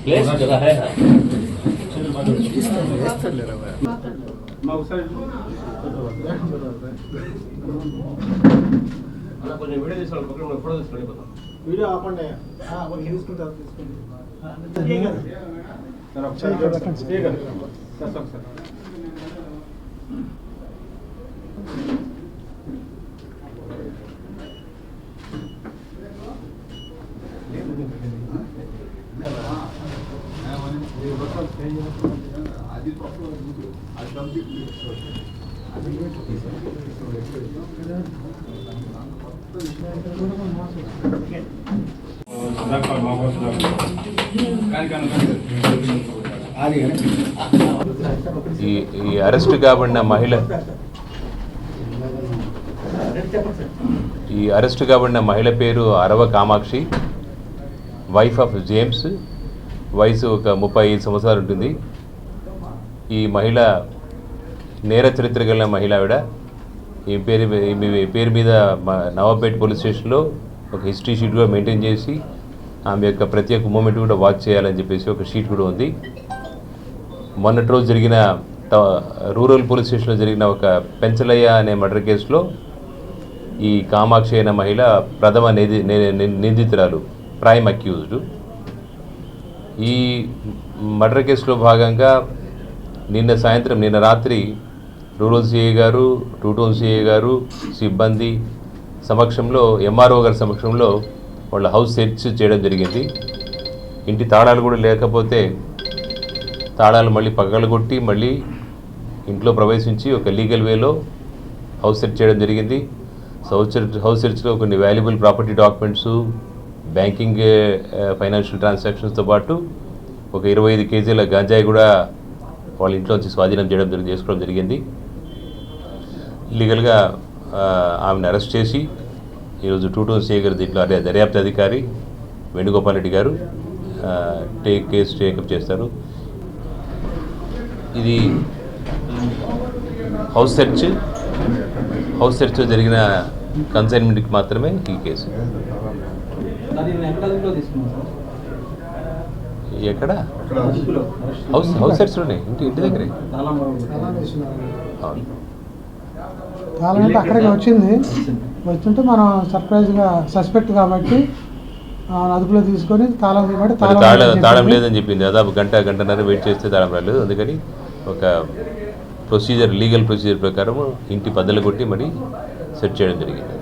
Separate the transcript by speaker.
Speaker 1: Place जगह है అలా కొంచెం వీడియో తీసుకోవాలి పక్కన ఉన్న ఫోటో తీసుకొని వెళ్ళిపోతాం
Speaker 2: వీడియో ఆపండి ఆ, ఓకే తీసుకుంటారు తీసుకోండి సార్ ఒకసారి స్పీకర్ సార్
Speaker 3: ఈ ఈ అరెస్ట్ కాబడిన మహిళ ఈ అరెస్ట్ కాబడిన మహిళ పేరు Arava Kamakshi. Wife of James వయసు ఒక ముప్పై ఐదు సంవత్సరాలు ఉంటుంది. ఈ మహిళ నేర చరిత్ర కలిగిన మహిళ ఆవిడ. ఈ పేరు ఈమె పేరు మీద మా నవాబేట్ పోలీస్ స్టేషన్లో ఒక హిస్టరీ షీట్ కూడా మెయింటైన్ చేసి ఆమె యొక్క ప్రత్యేక మూమెంట్ కూడా వాచ్ చేయాలని చెప్పేసి ఒక షీట్ కూడా ఉంది. మొన్నటి రోజు జరిగిన రూరల్ పోలీస్ స్టేషన్లో జరిగిన ఒక పెంచలయ్య అనే మర్డర్ కేసులో ఈ కామాక్షి అయిన మహిళ ప్రథమ నిధి ని- నిందితురాలు. Prime accused. ఈ మర్డర్ కేసులో భాగంగా నిన్న సాయంత్రం నిన్న రాత్రి రూరల్ సిఐ గారు టూ టౌన్ సిఐ గారు సిబ్బంది సమక్షంలో ఎంఆర్ఓ గారి సమక్షంలో వాళ్ళ హౌస్ సెర్చ్ చేయడం జరిగింది. ఇంటి తాళాలు కూడా లేకపోతే తాళాలు మళ్ళీ పగలగొట్టి మళ్ళీ ఇంట్లో ప్రవేశించి ఒక లీగల్ వేలో హౌస్ సెర్చ్ చేయడం జరిగింది. హౌస్ సెర్చ్ హౌస్ సెర్చ్లో కొన్ని valuable property documents banking financial ట్రాన్సాక్షన్స్తో పాటు ఒక ఇరవై ఐదు కేజీల గాంజాయి కూడా వాళ్ళ ఇంట్లో నుంచి స్వాధీనం చేయడం జరిగింది చేసుకోవడం జరిగింది. లీగల్గా ఆమెను అరెస్ట్ చేసి ఈరోజు టూ టౌన్ సిఐ గారు దీంట్లో అదే దర్యాప్తు అధికారి వేణుగోపాల్ రెడ్డి గారు టేక్ కేసు టేకప్ చేస్తారు. ఇది హౌస్ సెర్చ్. హౌస్ సెర్చ్ జరిగిన కన్సైన్మెంట్కి మాత్రమే ఈ కేసు.
Speaker 2: ఎక్కడ
Speaker 3: హౌస్ హౌస్ సెర్చ్లోనే ఇంటి ఇంటి దగ్గరే?
Speaker 2: తాళం
Speaker 3: అవును.
Speaker 4: తాళం అంటే అక్కడికి వచ్చింది. వచ్చింటే మనం సర్ప్రైజ్గా సస్పెక్ట్ కాబట్టి అదుపులో తీసుకొని తాళం తీయబడి
Speaker 3: తాళం. తాళం లేదని చెప్పింది. దాదాపు గంట గంటన్నర వెయిట్ చేస్తే తాళం రాలేదు. అందుకని ఒక ప్రొసీజర్ లీగల్ ప్రొసీజర్ ప్రకారం ఇంటి బద్దలు కొట్టి మరి సెట్ చేయడం జరిగింది.